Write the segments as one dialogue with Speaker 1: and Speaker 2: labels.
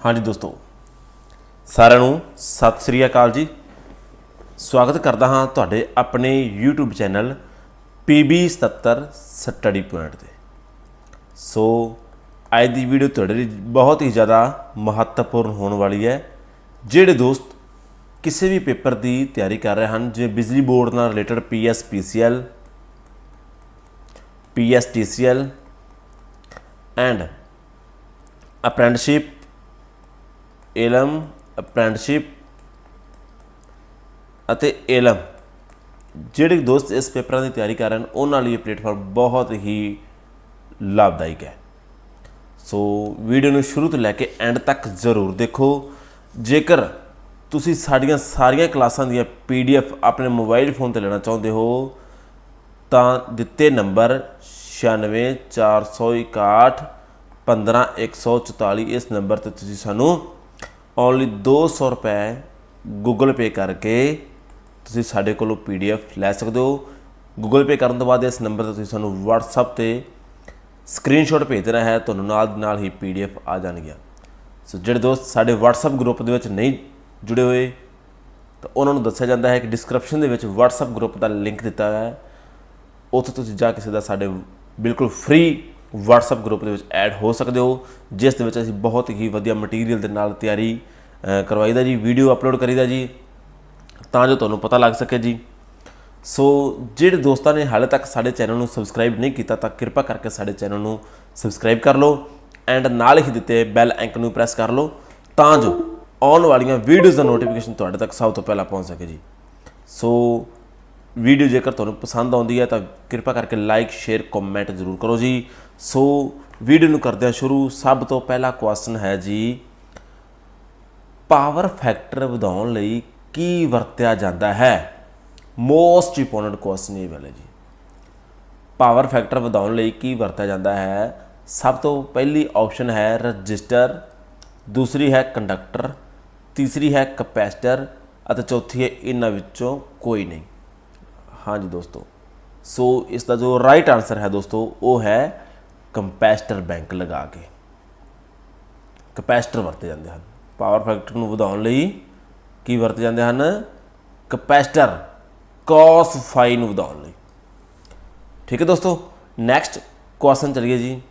Speaker 1: ਹਾਂਜੀ ਦੋਸਤੋ, ਸਾਰਿਆਂ ਨੂੰ ਸਤਿ ਸ੍ਰੀ ਅਕਾਲ ਜੀ। ਸਵਾਗਤ ਕਰਦਾ ਹਾਂ ਤੁਹਾਡੇ ਆਪਣੇ YouTube channel PB77 study point ਤੇ। ਸੋ, ਅੱਜ ਦੀ ਵੀਡੀਓ ਤੁਹਾਡੇ ਲਈ ਬਹੁਤ ਹੀ ਜ਼ਿਆਦਾ ਮਹੱਤਵਪੂਰਨ ਹੋਣ ਵਾਲੀ ਹੈ। ਜਿਹੜੇ ਦੋਸਤ ਕਿਸੇ ਵੀ ਪੇਪਰ ਦੀ ਤਿਆਰੀ ਕਰ ਰਹੇ ਹਨ, ਜਿਵੇਂ ਬਿਜਲੀ ਬੋਰਡ ਨਾਲ related PSPCL PSTCL and apprenticeship ALM apprenticeship ਅਤੇ ਏਲਮ ਜਿਹੜੇ ਦੋਸਤ ਇਸ ਪੇਪਰਾਂ ਦੀ ਤਿਆਰੀ ਕਰ ਰਹੇ ਹਨ, ਉਹਨਾਂ ਲਈ ਇਹ ਪਲੇਟਫਾਰਮ ਬਹੁਤ ਹੀ ਲਾਭਦਾਇਕ ਹੈ। ਸੋ ਵੀਡੀਓ ਨੂੰ ਸ਼ੁਰੂ ਤੋਂ ਲੈ ਕੇ ਐਂਡ ਤੱਕ ਜ਼ਰੂਰ ਦੇਖੋ। ਜੇਕਰ ਤੁਸੀਂ ਸਾਡੀਆਂ ਸਾਰੀਆਂ ਕਲਾਸਾਂ ਦੀਆਂ ਪੀਡੀਐਫ ਆਪਣੇ ਮੋਬਾਈਲ ਫੋਨ ਤੇ ਲੈਣਾ ਚਾਹੁੰਦੇ ਹੋ, ਤਾਂ ਦਿੱਤੇ ਨੰਬਰ 96461 15144 ਇਸ ਨੰਬਰ ਤੇ ਤੁਸੀਂ ਸਾਨੂੰ ਓਨਲੀ 200 ਰੁਪਏ ਗੂਗਲ ਪੇ ਕਰਕੇ ਤੁਸੀਂ ਸਾਡੇ ਕੋਲੋਂ ਪੀਡੀਐਫ ਲੈ ਸਕਦੇ ਹੋ। ਗੂਗਲ ਪੇ ਕਰਨ ਤੋਂ ਬਾਅਦ ਇਸ ਨੰਬਰ ਤੇ ਤੁਸੀਂ ਸਾਨੂੰ WhatsApp ਤੇ ਸਕਰੀਨਸ਼ਾਟ ਭੇਜ ਦੇਣਾ ਹੈ, ਤੁਹਾਨੂੰ ਨਾਲ ਦੀ ਨਾਲ ਹੀ ਪੀਡੀਐਫ ਆ ਜਾਣਗੀਆਂ। ਸੋ ਜਿਹੜੇ ਦੋਸਤ ਸਾਡੇ WhatsApp ਗਰੁੱਪ ਦੇ ਵਿੱਚ ਨਹੀਂ ਜੁੜੇ ਹੋਏ, ਤਾਂ ਉਹਨਾਂ ਨੂੰ ਦੱਸਿਆ ਜਾਂਦਾ ਹੈ ਕਿ ਡਿਸਕ੍ਰਿਪਸ਼ਨ ਦੇ ਵਿੱਚ WhatsApp ਗਰੁੱਪ ਦਾ ਲਿੰਕ ਦਿੱਤਾ ਹੈ। ਉੱਥੇ ਤੁਸੀਂ ਜਾ ਕੇ ਸਿੱਧਾ ਸਾਡੇ ਬਿਲਕੁਲ ਫ੍ਰੀ WhatsApp ਗਰੁੱਪ ਦੇ ਵਿੱਚ ਐਡ ਹੋ ਸਕਦੇ ਹੋ ਜਿਸ ਦੇ ਵਿੱਚ ਅਸੀਂ ਬਹੁਤ ਹੀ ਵਧੀਆ ਮਟੀਰੀਅਲ ਦੇ ਨਾਲ ਤਿਆਰੀ ਅ, ਕਰਵਾਈਦਾ ਜੀ ਵੀਡੀਓ ਅਪਲੋਡ ਕਰੀਦਾ ਜੀ ਤਾਂ ਜੋ ਤੁਹਾਨੂੰ ਪਤਾ ਲੱਗ ਸਕੇ ਜੀ। ਸੋ ਜਿਹੜੇ ਦੋਸਤਾਂ ਨੇ ਹਾਲੇ ਤੱਕ ਸਾਡੇ ਚੈਨਲ ਨੂੰ ਸਬਸਕ੍ਰਾਈਬ ਨਹੀਂ ਕੀਤਾ ਤਾਂ ਕਿਰਪਾ ਕਰਕੇ ਸਾਡੇ ਚੈਨਲ ਨੂੰ ਸਬਸਕ੍ਰਾਈਬ ਕਰ ਲਓ ਐਂਡ ਨਾਲ ਹੀ ਦਿੱਤੇ ਬੈਲ ਆਈਕਨ ਨੂੰ ਪ੍ਰੈਸ ਕਰ ਲਓ ਤਾਂ ਜੋ ਆਉਣ ਵਾਲੀਆਂ ਵੀਡੀਓਜ਼ ਦਾ ਨੋਟੀਫਿਕੇਸ਼ਨ ਤੁਹਾਡੇ ਤੱਕ ਸਭ ਤੋਂ ਪਹਿਲਾਂ ਪਹੁੰਚ ਸਕੇ ਜੀ। ਸੋ ਵੀਡੀਓ ਜੇਕਰ ਤੁਹਾਨੂੰ ਪਸੰਦ ਆਉਂਦੀ ਹੈ ਤਾਂ ਕਿਰਪਾ ਕਰਕੇ ਲਾਈਕ ਸ਼ੇਅਰ ਕਮੈਂਟ ਜ਼ਰੂਰ ਕਰੋ ਜੀ। ਸੋ ਵੀਡੀਓ ਨੂੰ ਕਰਦੇ ਹਾਂ ਸ਼ੁਰੂ, ਸਭ ਤੋਂ ਪਹਿਲਾ ਕੁਐਸਚਨ ਹੈ ਜੀ ਪਾਵਰ ਫੈਕਟਰ ਵਧਾਉਣ ਲਈ ਕੀ ਵਰਤਿਆ ਜਾਂਦਾ ਹੈ? ਮੋਸਟ ਇੰਪੋਰਟੈਂਟ ਕੁਐਸਚਨ ਇਹ ਵਾਲਾ ਜੀ। ਪਾਵਰ ਫੈਕਟਰ ਵਧਾਉਣ ਲਈ ਕੀ ਵਰਤਿਆ ਜਾਂਦਾ ਹੈ? ਸਭ ਤੋਂ ਪਹਿਲੀ ਆਪਸ਼ਨ ਹੈ ਰਜਿਸਟਰ, ਦੂਸਰੀ ਹੈ ਕੰਡਕਟਰ ਤੀਸਰੀ ਹੈ ਕਪੈਸਿਟਰ ਅਤੇ ਚੌਥੀ ਹੈ ਇਹਨਾਂ ਵਿੱਚੋਂ ਕੋਈ ਨਹੀਂ। ਹਾਂਜੀ ਦੋਸਤੋ। ਸੋ ਇਸ ਦਾ ਜੋ ਰਾਈਟ ਆਨਸਰ ਹੈ ਦੋਸਤੋ, ਉਹ ਹੈ ਕੰਪੈਸਟਰ ਬੈਂਕ ਲਗਾ ਕੇ। ਕਪੈਸਿਟਰ ਵਰਤੇ ਜਾਂਦੇ ਹਨ। ਪਾਵਰ ਫੈਕਟਰ ਨੂੰ ਵਧਾਉਣ ਲਈ ਕੀ ਵਰਤੇ ਜਾਂਦੇ ਹਨ? ਕਪੈਸਿਟਰ cos ਫਾਈ ਨੂੰ ਵਧਾਉਣ ਲਈ। ਠੀਕ ਹੈ ਦੋਸਤੋ? ਨੈਕਸਟ ਕੁਐਸਚਨ ਚਲਿਏ ਜੀ।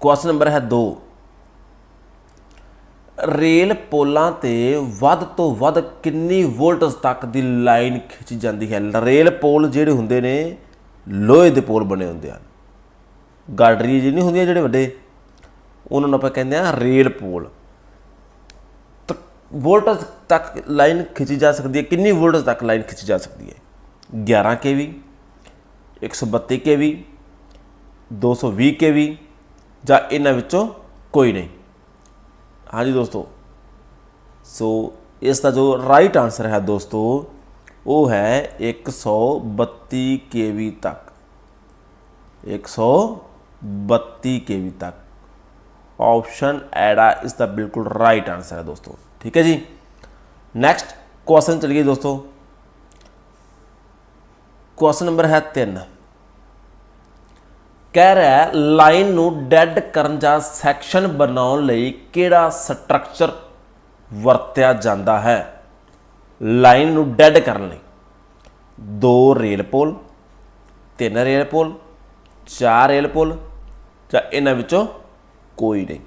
Speaker 1: ਕੁਐਸਚਨ ਨੰਬਰ ਹੈ 2 ਰੇਲ ਪੋਲਾਂ ਤੇ ਵੱਧ ਤੋਂ ਵੱਧ ਕਿੰਨੀ ਵੋਲਟੇਜ ਤੱਕ ਦੀ ਲਾਈਨ ਖਿੱਚੀ ਜਾਂਦੀ ਹੈ? ਰੇਲ ਪੋਲ ਜਿਹੜੇ ਹੁੰਦੇ ਨੇ, ਲੋਹੇ ਦੇ ਪੋਲ ਬਣੇ ਹੁੰਦੇ ਹਨ। ਗਾਡਰੀ ਜੀ ਨਹੀਂ ਹੁੰਦੀਆਂ ਜਿਹੜੇ ਵੱਡੇ? ਉਹਨਾਂ ਨੂੰ ਆਪਾਂ ਕਹਿੰਦੇ ਆ ਰੇਲ ਪੋਲ। ਤਾਂ ਤੱਕ ਲਾਈਨ ਖਿੱਚੀ ਜਾ ਸਕਦੀ ਹੈ। ਕਿੰਨੀ ਵੋਲਟੇਜ ਤੱਕ ਲਾਈਨ ਖਿੱਚੀ ਜਾ ਸਕਦੀ ਹੈ? 11 kV 132 kV 220 kV ਜਾਂ ਇਹਨਾਂ ਵਿੱਚੋਂ ਕੋਈ ਨਹੀਂ। ਹਾਂਜੀ ਦੋਸਤੋ ਸੋ ਇਸ ਦਾ ਜੋ ਰਾਈਟ ਆਨਸਰ ਹੈ ਦੋਸਤੋ ਉਹ ਹੈ 132 kV ਤੱਕ 132 kV ਤੱਕ ਆਪਸ਼ਨ ਐਡਾ ਇਸ ਦਾ ਬਿਲਕੁਲ ਰਾਈਟ ਆਨਸਰ ਹੈ ਦੋਸਤੋ ਠੀਕ ਹੈ ਜੀ ਨੈਕਸਟ ਕੁਐਸਚਨ ਚਲਿਏ ਦੋਸਤੋ ਕੁਐਸਚਨ ਨੰਬਰ ਹੈ 3 ਕਹਿ ਰਿਹਾ ਲਾਈਨ ਨੂੰ ਡੈੱਡ ਕਰਨ ਜਾਂ ਸੈਕਸ਼ਨ ਬਣਾਉਣ ਲਈ ਕਿਹੜਾ ਸਟਰਕਚਰ ਵਰਤਿਆ ਜਾਂਦਾ ਹੈ? ਲਾਈਨ ਨੂੰ ਡੈੱਡ ਕਰਨ ਲਈ ਦੋ ਰੇਲ ਪੋਲ, ਤਿੰਨ ਰੇਲ ਪੋਲ, ਚਾਰ ਰੇਲ ਪੋਲ ਜਾਂ ਇਹਨਾਂ ਵਿੱਚੋਂ ਕੋਈ ਨਹੀਂ।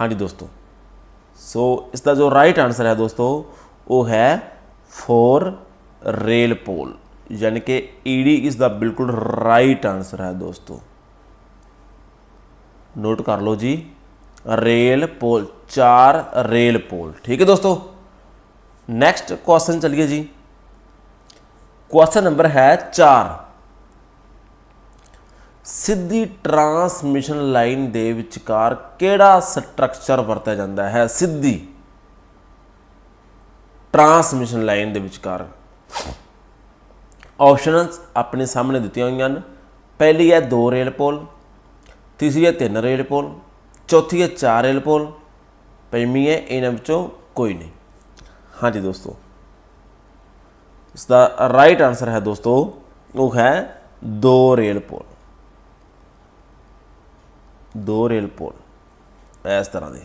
Speaker 1: ਹਾਂਜੀ ਦੋਸਤੋ, ਸੋ ਇਸ ਦਾ ਜੋ ਰਾਈਟ ਆਨਸਰ ਹੈ ਦੋਸਤੋ, ਉਹ ਹੈ 4 ਰੇਲ ਪੋਲ। ਯਾਨੀ ਕਿ ਈਡੀ ਇਸ ਦਾ ਬਿਲਕੁਲ ਰਾਈਟ ਆਨਸਰ ਹੈ ਦੋਸਤੋ। ਨੋਟ ਕਰ ਲਓ ਜੀ ਰੇਲ ਪੋਲ ਚਾਰ ਰੇਲ ਪੋਲ ਠੀਕ ਹੈ ਦੋਸਤੋ? ਨੈਕਸਟ ਕੁਐਸਚਨ ਚਲਿਏ ਜੀ। ਕੁਐਸਚਨ ਨੰਬਰ ਹੈ 4 ਸਿੱਧੀ ਟਰਾਂਸਮਿਸ਼ਨ ਲਾਈਨ ਦੇ ਵਿਚਕਾਰ ਕਿਹੜਾ ਸਟਰਕਚਰ ਵਰਤਿਆ ਜਾਂਦਾ ਹੈ? ਸਿੱਧੀ ਟਰਾਂਸਮਿਸ਼ਨ ਲਾਈਨ ਦੇ ਵਿਚਕਾਰ। ਆਪਸ਼ਨਸ ਆਪਣੇ ਸਾਹਮਣੇ ਦਿੱਤੀਆਂ ਹੋਈਆਂ ਹਨ। ਪਹਿਲੀ ਹੈ ਦੋ ਰੇਲ ਪੋਲ ਤੀਸਰੀ ਹੈ ਤਿੰਨ ਰੇਲ ਪੋਲ ਚੌਥੀ ਹੈ ਚਾਰ ਰੇਲ ਪੋਲ ਪੰਜਵੀਂ ਹੈ ਇਹਨਾਂ ਵਿੱਚੋਂ ਕੋਈ ਨਹੀਂ। ਹਾਂਜੀ ਦੋਸਤੋ ਇਸ ਦਾ ਰਾਈਟ ਆਨਸਰ ਹੈ ਦੋਸਤੋ, ਉਹ ਹੈ ਦੋ ਰੇਲ ਪੋਲ ਦੋ ਰੇਲ ਪੋਲ ਇਸ ਤਰ੍ਹਾਂ ਦੇ।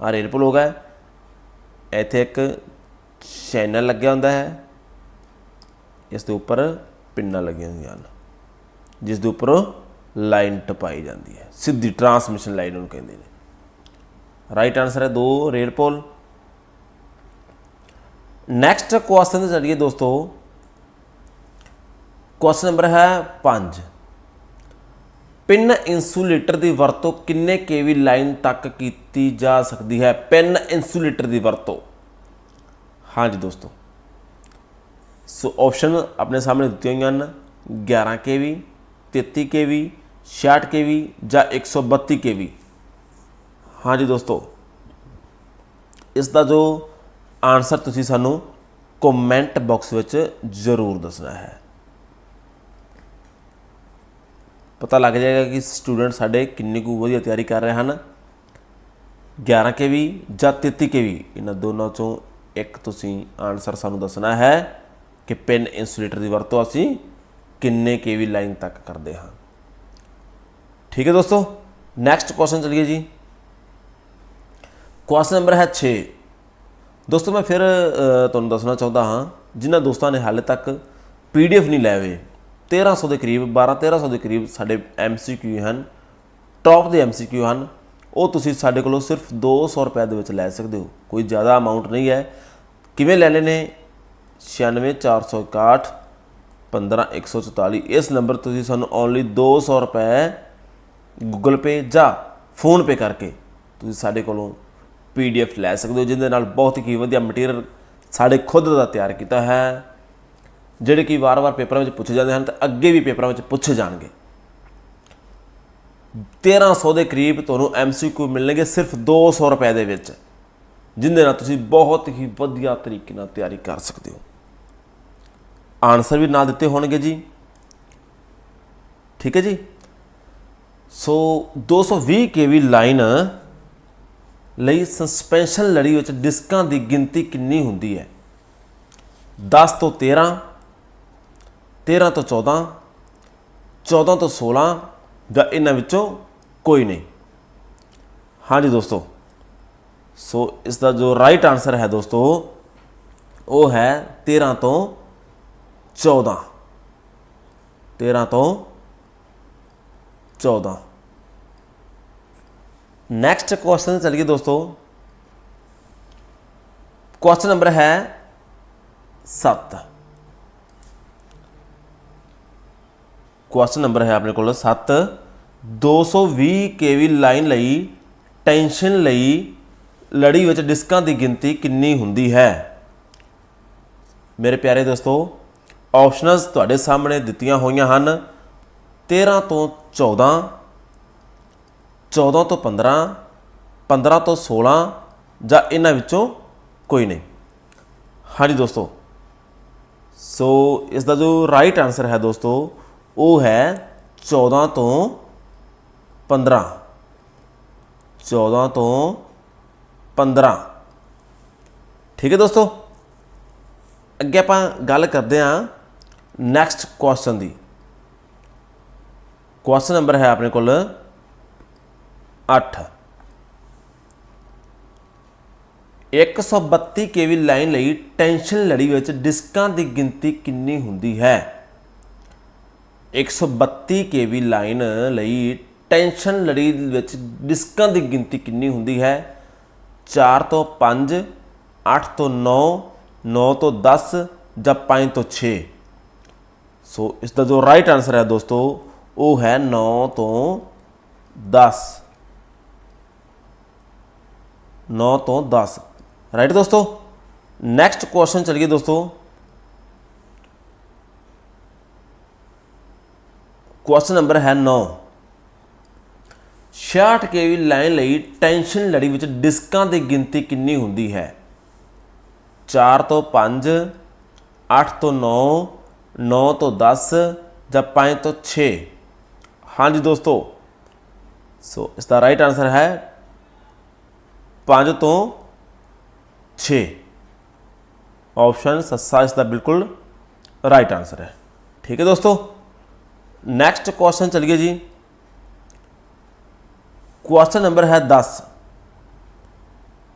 Speaker 1: ਆ ਰੇਲ ਪੁਲ ਹੋ ਗਿਆ। ਇੱਥੇ ਇੱਕ ਚੈਨਲ ਲੱਗਿਆ ਹੁੰਦਾ ਹੈ। ਇਸ ਦੇ ਉੱਪਰ ਪਿੰਨਾਂ ਲੱਗੀਆਂ ਹੋਈਆਂ ਹਨ, ਜਿਸ ਦੇ ਉੱਪਰ ਲਾਈਨ ਟਪਾਈ ਜਾਂਦੀ ਹੈ, ਸਿੱਧੀ ਟਰਾਂਸਮਿਸ਼ਨ ਲਾਈਨ ਉਹਨੂੰ ਕਹਿੰਦੇ ਨੇ। ਰਾਈਟ ਆਨਸਰ ਹੈ ਦੋ ਰੇਲ ਪੁਲ ਨੈਕਸਟ ਕੁਐਸਚਨ ਤੇ ਚਲੀਏ ਦੋਸਤੋ। ਕੁਐਸਚਨ ਨੰਬਰ ਹੈ 5 ਪਿੰਨ ਇਨਸੂਲੇਟਰ ਦੀ ਵਰਤੋਂ ਕਿੰਨੇ ਕੇਵੀ ਲਾਈਨ ਤੱਕ ਕੀਤੀ ਜਾ ਸਕਦੀ ਹੈ? ਪਿੰਨ ਇਨਸੂਲੇਟਰ ਦੀ ਵਰਤੋਂ। ਹਾਂਜੀ ਦੋਸਤੋ। ਸੋ ਆਪਸ਼ਨ ਆਪਣੇ ਸਾਹਮਣੇ ਦਿੱਤੀਆਂ ਹੋਈਆਂ ਹਨ। 11 ਕੇਵੀ 33 ਕੇਵੀ 66 ਕੇਵੀ ਜਾਂ 132 ਕੇਵੀ ਹਾਂਜੀ ਦੋਸਤੋ, ਇਸ ਦਾ ਜੋ ਆਨਸਰ ਤੁਸੀਂ ਸਾਨੂੰ ਕਮੈਂਟ ਬਾਕਸ ਵਿੱਚ ਜ਼ਰੂਰ ਦੱਸਣਾ ਹੈ। ਪਤਾ ਲੱਗ ਜਾਏਗਾ ਕਿ ਸਟੂਡੈਂਟ ਸਾਡੇ ਕਿੰਨੀ ਕੁ ਵਧੀਆ ਤਿਆਰੀ ਕਰ ਰਹੇ ਹਨ। 11 ਕੇਵੀ ਜਾਂ 33 ਕੇਵੀ ਇਹਨਾਂ ਦੋਨਾਂ ਚੋਂ ਇੱਕ ਤੁਸੀਂ ਆਨਸਰ ਸਾਨੂੰ ਦੱਸਣਾ ਹੈ। ਕਿ ਪਿਨ ਇਨਸੂਲੇਟਰ ਦੀ ਵਰਤੋਂ ਅਸੀਂ ਕਿੰਨੇ ਕੇਵੀ ਲਾਈਨ ਤੱਕ ਕਰਦੇ ਹਾਂ। ਠੀਕ ਹੈ ਦੋਸਤੋ ਨੈਕਸਟ ਕੁਐਸਚਨ ਚਲੀਏ ਜੀ। ਕੁਐਸਚਨ ਨੰਬਰ ਹੈ 6 ਦੋਸਤੋ, ਮੈਂ ਫਿਰ ਤੁਹਾਨੂੰ ਦੱਸਣਾ ਚਾਹੁੰਦਾ ਹਾਂ, ਜਿਨ੍ਹਾਂ ਦੋਸਤਾਂ ਨੇ ਹਾਲੇ ਤੱਕ ਪੀਡੀਐਫ ਨਹੀਂ ਲੈ ਹੋਏ 1300 ਦੇ ਕਰੀਬ 12 1300 ਦੇ ਕਰੀਬ ਸਾਡੇ ਐਮਸੀਕਿਊ ਹਨ ਟੌਪ ਦੇ ਐਮਸੀਕਿਊ ਹਨ, ਉਹ ਤੁਸੀਂ ਸਾਡੇ ਕੋਲੋਂ ਸਿਰਫ 200 ਰੁਪਏ ਦੇ ਵਿੱਚ ਲੈ ਸਕਦੇ ਹੋ। ਕੋਈ ਜ਼ਿਆਦਾ ਅਮਾਉਂਟ ਨਹੀਂ ਹੈ। ਕਿਵੇਂ ਲੈਣੇ? ਨੇ 96461 15144 ਇਸ ਨੰਬਰ ਤੁਸੀਂ ਸਾਨੂੰ ਓਨਲੀ 200 ਰੁਪਏ ਗੂਗਲ ਪੇ ਜਾਂ ਫੋਨ ਪੇ ਕਰਕੇ ਤੁਸੀਂ ਸਾਡੇ ਕੋਲੋਂ ਪੀਡੀਐਫ ਲੈ ਸਕਦੇ ਹੋ ਜਿਹਦੇ ਨਾਲ ਬਹੁਤ ਹੀ ਵਧੀਆ ਮਟੀਰੀਅਲ ਸਾਡੇ ਖੁਦ ਦਾ ਤਿਆਰ ਕੀਤਾ ਹੈ। ਜਿਹੜੇ ਕਿ ਵਾਰ-ਵਾਰ ਪੇਪਰਾਂ ਵਿੱਚ ਪੁੱਛੇ ਜਾਂਦੇ ਹਨ, ਤੇ ਅੱਗੇ ਵੀ ਪੇਪਰਾਂ ਵਿੱਚ ਪੁੱਛੇ ਜਾਣਗੇ। 1300 ਦੇ ਕਰੀਬ ਤੁਹਾਨੂੰ ਐਮਸੀਕਿਊ ਮਿਲਣਗੇ ਸਿਰਫ 200 ਰੁਪਏ ਦੇ ਵਿੱਚ, ਜਿੰਦੇ ਨਾਲ ਤੁਸੀਂ ਬਹੁਤ ਹੀ ਵਧੀਆ ਤਰੀਕੇ ਨਾਲ ਤਿਆਰੀ ਕਰ ਸਕਦੇ ਹੋ। ਆਨਸਰ ਵੀ ਨਾਲ ਦਿੱਤੇ ਹੋਣਗੇ ਜੀ। ਠੀਕ ਹੈ ਜੀ। ਸੋ 220 ਕੇਵੀ ਲਾਈਨ ਲਈ ਸਸਪੈਂਸ਼ਨ ਲੜੀ ਵਿੱਚ ਡਿਸਕਾਂ ਦੀ ਗਿਣਤੀ ਕਿੰਨੀ ਹੁੰਦੀ ਹੈ? 10 ਤੋਂ 13 13 ਤੋਂ 14 14 ਤੋਂ 16 ਜਾਂ ਇਹਨਾਂ ਵਿੱਚੋਂ ਕੋਈ ਨਹੀਂ। ਹਾਂਜੀ ਦੋਸਤੋ, ਸੋ ਇਸ ਦਾ ਜੋ ਰਾਈਟ ਆਨਸਰ ਹੈ ਦੋਸਤੋ, ਉਹ ਹੈ 13 ਤੋਂ 14 13 ਤੋਂ 14 ਨੈਕਸਟ ਕੁਐਸਚਨ ਚਲਿਏ ਦੋਸਤੋ। ਕੁਐਸਚਨ ਨੰਬਰ ਹੈ 7 ਕੁਐਸਚਨ ਨੰਬਰ ਹੈ ਆਪਣੇ ਕੋਲ 7 220 ਕੇਵੀ ਲਾਈਨ ਲਈ ਟੈਂਸ਼ਨ ਲਈ ਲੜੀ ਵਿੱਚ ਡਿਸਕਾਂ ਦੀ ਗਿਣਤੀ ਕਿੰਨੀ ਹੁੰਦੀ ਹੈ? ਮੇਰੇ ਪਿਆਰੇ ਦੋਸਤੋ ਆਪਸ਼ਨਸ ਤੁਹਾਡੇ ਸਾਹਮਣੇ ਦਿੱਤੀਆਂ ਹੋਈਆਂ ਹਨ। 13 ਤੋਂ 14 14 ਤੋਂ 15 15 ਤੋਂ 16 ਜਾਂ ਇਹਨਾਂ ਵਿੱਚੋਂ ਕੋਈ ਨਹੀਂ। ਹਾਂਜੀ ਦੋਸਤੋ, ਸੋ ਇਸ ਦਾ ਜੋ ਰਾਈਟ ਆਨਸਰ ਹੈ ਦੋਸਤੋ, ਉਹ ਹੈ 14 ਤੋਂ 15 14 ਤੋਂ 15 ਠੀਕ ਹੈ ਦੋਸਤੋ? ਅੱਗੇ ਆਪਾਂ ਗੱਲ ਕਰਦੇ ਹਾਂ ਨੈਕਸਟ ਕੁਐਸਚਨ ਦੀ। ਕੁਐਸਚਨ ਨੰਬਰ ਹੈ ਆਪਣੇ ਕੋਲ 8 132 ਕੇਵੀ ਲਾਈਨ ਲਈ ਟੈਨਸ਼ਨ ਲੜੀ ਵਿੱਚ ਡਿਸਕਾਂ ਦੀ ਗਿਣਤੀ ਕਿੰਨੀ ਹੁੰਦੀ ਹੈ? 132 ਕੇਵੀ ਲਾਈਨ ਲਈ ਟੈਨਸ਼ਨ ਲੜੀ ਵਿੱਚ ਡਿਸਕਾਂ ਦੀ ਗਿਣਤੀ ਕਿੰਨੀ ਹੁੰਦੀ ਹੈ? 4 ਤੋਂ 5 8 ਤੋਂ 9 9 ਤੋਂ 10 ਜਾਂ 5 ਤੋਂ 6 ਸੋ ਇਸ ਦਾ ਜੋ ਰਾਈਟ ਆਨਸਰ ਹੈ ਦੋਸਤੋ, ਉਹ ਹੈ 9 ਤੋਂ 10 9 ਤੋਂ 10 ਰਾਈਟ ਦੋਸਤੋ? ਨੈਕਸਟ ਕੁਐਸਚਨ ਚਲੀਏ ਦੋਸਤੋ। ਕੁਐਸਚਨ ਨੰਬਰ ਹੈ 9 66 ਕੇਵੀ ਲਾਈਨ ਲਈ ਟੈਨਸ਼ਨ ਲੜੀ ਵਿੱਚ ਡਿਸਕਾਂ ਦੀ ਗਿਣਤੀ ਕਿੰਨੀ ਹੁੰਦੀ ਹੈ? 4 ਤੋਂ 5 8 ਤੋਂ 9 9 ਤੋਂ 10 ਜਾਂ 5 ਤੋਂ 6 ਹਾਂਜੀ ਦੋਸਤੋ, ਸੋ ਇਸ ਦਾ ਰਾਈਟ ਆਨਸਰ ਹੈ 5 ਤੋਂ 6 ਆਪਸ਼ਨ ਸੱਸਾ ਇਸ ਦਾ ਬਿਲਕੁਲ ਰਾਈਟ ਆਨਸਰ ਹੈ। ਠੀਕ ਹੈ ਦੋਸਤੋ? ਨੈਕਸਟ ਕੁਐਸਚਨ ਚਲਿਏ ਜੀ। ਕੁਐਸਚਨ ਨੰਬਰ ਹੈ 10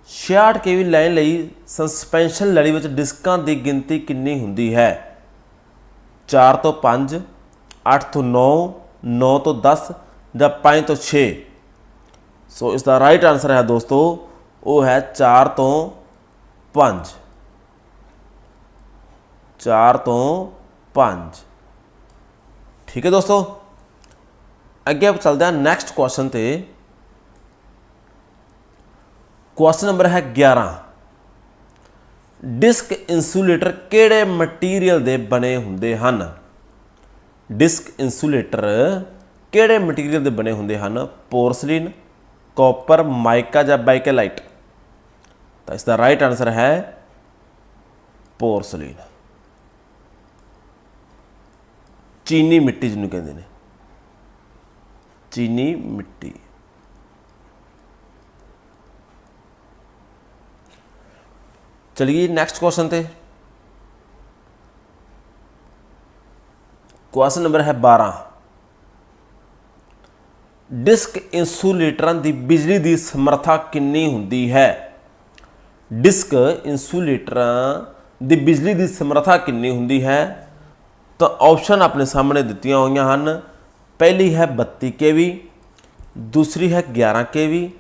Speaker 1: 66 ਕੇਵੀ ਲਾਈਨ ਲਈ ਸਸਪੈਂਸ਼ਨ ਲੜੀ ਵਿੱਚ ਡਿਸਕਾਂ ਦੀ ਗਿਣਤੀ ਕਿੰਨੀ ਹੁੰਦੀ ਹੈ? 4 ਤੋਂ 5 8 ਤੋਂ 9 9 ਤੋਂ 10 ਜਾਂ 5 ਤੋਂ 6 ਸੋ ਇਸ ਦਾ ਰਾਈਟ ਆਨਸਰ ਹੈ ਦੋਸਤੋ ਉਹ ਹੈ 4 ਤੋਂ 5 4 ਤੋਂ 5 ਠੀਕ ਹੈ ਦੋਸਤੋ ਅੱਗੇ ਆਪ ਚੱਲਦੇ ਹਾਂ ਨੈਕਸਟ ਕੁਐਸਚਨ ਤੇ ਕੁਐਸਚਨ ਨੰਬਰ ਹੈ 11 ਡਿਸਕ ਇਨਸੂਲੇਟਰ ਕਿਹੜੇ ਮਟੀਰੀਅਲ ਦੇ ਬਣੇ ਹੁੰਦੇ ਹਨ? ਡਿਸਕ ਇਨਸੂਲੇਟਰ ਕਿਹੜੇ ਮਟੀਰੀਅਲ ਦੇ ਬਣੇ ਹੁੰਦੇ ਹਨ? ਪੋਰਸਲਿਨ, ਕਾਪਰ, ਮਾਈਕਾ ਜਾਂ ਬਾਈਕੇਲਾਈਟ ਤਾਂ ਇਸ ਦਾ ਰਾਈਟ ਆਨਸਰ ਹੈ ਪੋਰਸਲਿਨ। ਚੀਨੀ ਮਿੱਟੀ ਜਿਹਨੂੰ ਕਹਿੰਦੇ ਨੇ। ਚੀਨੀ ਮਿੱਟੀ। ਚਲਿਏ ਨੈਕਸਟ ਕੁਐਸਚਨ ਤੇ। ਕੁਐਸਚਨ ਨੰਬਰ ਹੈ 12 ਡਿਸਕ ਇਨਸੂਲੇਟਰਾਂ ਦੀ ਬਿਜਲੀ ਦੀ ਸਮਰੱਥਾ ਕਿੰਨੀ ਹੁੰਦੀ ਹੈ? ਡਿਸਕ ਇਨਸੂਲੇਟਰਾਂ ਦੀ ਬਿਜਲੀ ਦੀ ਸਮਰੱਥਾ ਕਿੰਨੀ ਹੁੰਦੀ ਹੈ? ਤਾਂ ਆਪਸ਼ਨ ਆਪਣੇ ਸਾਹਮਣੇ ਦਿੱਤੀਆਂ ਹੋਈਆਂ ਹਨ। ਪਹਿਲੀ ਹੈ 32 ਕੇਵੀ ਦੂਸਰੀ ਹੈ 11 ਕੇਵੀ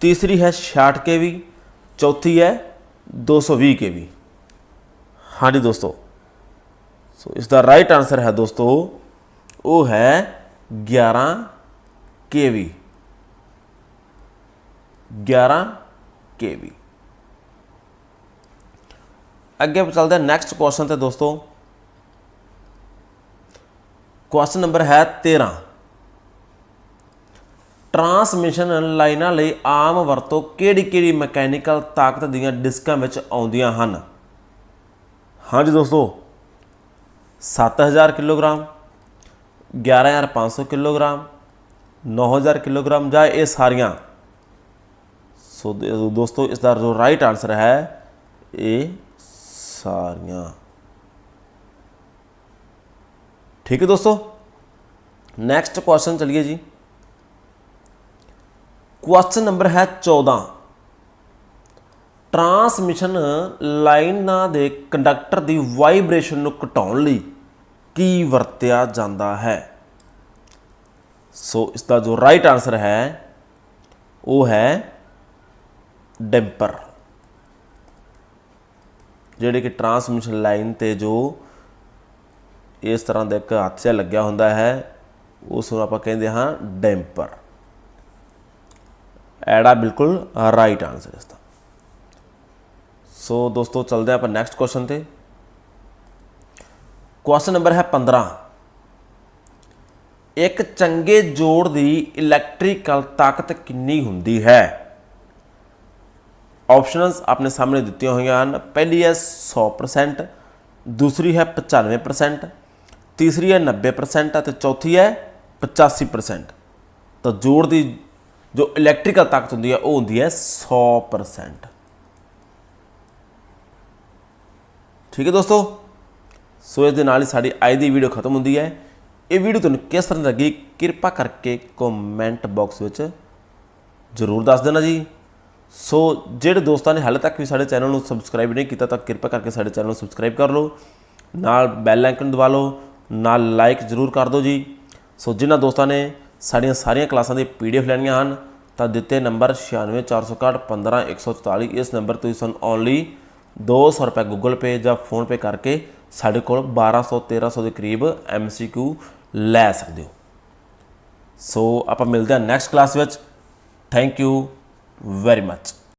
Speaker 1: ਤੀਸਰੀ ਹੈ 66 ਕੇਵੀ ਚੌਥੀ ਹੈ 220 ਕੇਵੀ ਹਾਂਜੀ ਦੋਸਤੋ ਸੋ ਇਸ ਦਾ ਰਾਈਟ ਆਨਸਰ ਹੈ ਦੋਸਤੋ ਉਹ ਹੈ 11 ਕੇਵੀ 11 ਕੇਵੀ ਅੱਗੇ ਚੱਲਦੇ ਹਾਂ ਨੈਕਸਟ ਕੁਐਸਚਨ ਤੇ ਦੋਸਤੋ ਕੁਐਸਚਨ ਨੰਬਰ ਹੈ 13 ਟਰਾਂਸਮਿਸ਼ਨ ਲਾਈਨਾਂ ਲਈ ਆਮ ਵਰਤੋਂ ਕਿਹੜੀ-ਕਿਹੜੀ ਮਕੈਨੀਕਲ ਤਾਕਤ ਦੀਆਂ ਡਿਸਕਾਂ ਵਿੱਚ ਆਉਂਦੀਆਂ ਹਨ? ਹਾਂਜੀ ਦੋਸਤੋ 7000 ਕਿਲੋਗ੍ਰਾਮ 11500 ਕਿਲੋਗ੍ਰਾਮ 9000 ਕਿਲੋਗ੍ਰਾਮ ਜਾਂ ਇਹ ਸਾਰੀਆਂ? ਸੋ ਦੋਸਤੋ, ਇਸ ਦਾ ਜੋ ਰਾਈਟ ਆਨਸਰ ਹੈ, ਇਹ ਸਾਰੀਆਂ। ਠੀਕ ਹੈ ਦੋਸਤੋ? ਨੈਕਸਟ ਕੁਐਸਚਨ ਚਲਿਏ ਜੀ। ਕੁਐਸਚਨ ਨੰਬਰ ਹੈ 14 ਟਰਾਂਸਮਿਸ਼ਨ ਲਾਈਨਾਂ ਦੇ ਕੰਡਕਟਰ ਦੀ ਵਾਈਬ੍ਰੇਸ਼ਨ ਨੂੰ ਘਟਾਉਣ ਲਈ ਕੀ ਵਰਤਿਆ ਜਾਂਦਾ ਹੈ? ਸੋ ਇਸ ਦਾ ਜੋ ਰਾਈਟ ਆਨਸਰ ਹੈ, ਉਹ ਹੈ ਡੈਂਪਰ ਜਿਹੜੇ ਕਿ ਟਰਾਂਸਮਿਸ਼ਨ ਲਾਈਨ ਤੇ ਜੋ ਇਸ ਤਰ੍ਹਾਂ ਦਾ ਇੱਕ ਹੱਥ ਲੱਗਿਆ ਹੁੰਦਾ ਹੈ, ਉਸ ਨੂੰ ਆਪਾਂ ਕਹਿੰਦੇ ਹਾਂ ਡੈਂਪਰ ਐੜਾ ਬਿਲਕੁਲ ਰਾਈਟ ਆਨਸਰ ਇਸ ਦਾ। ਸੋ ਦੋਸਤੋ, ਚੱਲਦੇ ਹਾਂ ਆਪਾਂ ਨੈਕਸਟ ਕੁਐਸਚਨ ਤੇ। ਕੁਐਸਚਨ ਨੰਬਰ ਹੈ 15 ਇੱਕ ਚੰਗੇ ਜੋੜ ਦੀ ਇਲੈਕਟ੍ਰੀਕਲ ਤਾਕਤ ਕਿੰਨੀ ਹੁੰਦੀ ਹੈ? ਆਪਸ਼ਨਸ ਆਪਣੇ ਸਾਹਮਣੇ ਦਿੱਤੀਆਂ ਹੋਈਆਂ ਹਨ। ਪਹਿਲੀ ਹੈ 100% ਦੂਸਰੀ ਹੈ 95% ਤੀਸਰੀ ਹੈ 90% ਅਤੇ ਚੌਥੀ ਹੈ 85% ਤਾਂ ਜੋੜ ਦੀ ਜੋ ਇਲੈਕਟ੍ਰੀਕਲ ਤਾਕਤ ਹੁੰਦੀ ਹੈ, ਉਹ ਹੁੰਦੀ ਹੈ 100% ਠੀਕ ਹੈ ਦੋਸਤੋ? ਸੋ ਇਸ ਦੇ ਨਾਲ ਹੀ ਸਾਡੀ ਅੱਜ ਦੀ ਵੀਡੀਓ ਖਤਮ ਹੁੰਦੀ ਹੈ। ਇਹ ਵੀਡੀਓ ਤੁਹਾਨੂੰ ਕਿਸ ਤਰ੍ਹਾਂ ਲੱਗੀ, ਕਿਰਪਾ ਕਰਕੇ ਕਮੈਂਟ ਬਾਕਸ ਵਿੱਚ ਜ਼ਰੂਰ ਦੱਸ ਦੇਣਾ ਜੀ। ਸੋ ਜਿਹੜੇ ਦੋਸਤਾਂ ਨੇ ਹਾਲੇ ਤੱਕ ਵੀ ਸਾਡੇ ਚੈਨਲ ਨੂੰ ਸਬਸਕ੍ਰਾਈਬ ਨਹੀਂ ਕੀਤਾ, ਤਾਂ ਕਿਰਪਾ ਕਰਕੇ ਸਾਡੇ ਚੈਨਲ ਨੂੰ ਸਬਸਕ੍ਰਾਈਬ ਕਰ ਲਓ। ਨਾਲ ਬੈਲ ਆਈਕਨ ਦਬਾ ਲਓ, ਨਾਲ ਲਾਈਕ ਜ਼ਰੂਰ ਕਰ ਦਿਓ ਜੀ। ਸੋ ਜਿਨ੍ਹਾਂ ਦੋਸਤਾਂ ਨੇ ਸਾਡੀਆਂ ਸਾਰੀਆਂ ਕਲਾਸਾਂ ਦੀ ਪੀਡੀਐਫ ਲੈਣੀਆਂ ਹਨ, ਤਾਂ ਦਿੱਤੇ ਨੰਬਰ 9646615144 ਇਸ ਨੰਬਰ ਤੁਸੀਂ ਸਾਨੂੰ ਓਨਲੀ 200 ਰੁਪਏ ਗੂਗਲ ਪੇ ਜਾਂ ਫੋਨ ਪੇ ਕਰਕੇ ਸਾਡੇ ਕੋਲ 1200 1300 ਦੇ ਕਰੀਬ ਐਮਸੀਕਿਊ ਲੈ ਸਕਦੇ ਹੋ। ਸੋ ਆਪਾਂ ਮਿਲਦੇ ਹਾਂ ਨੈਕਸਟ ਕਲਾਸ ਵਿੱਚ। Thank you very much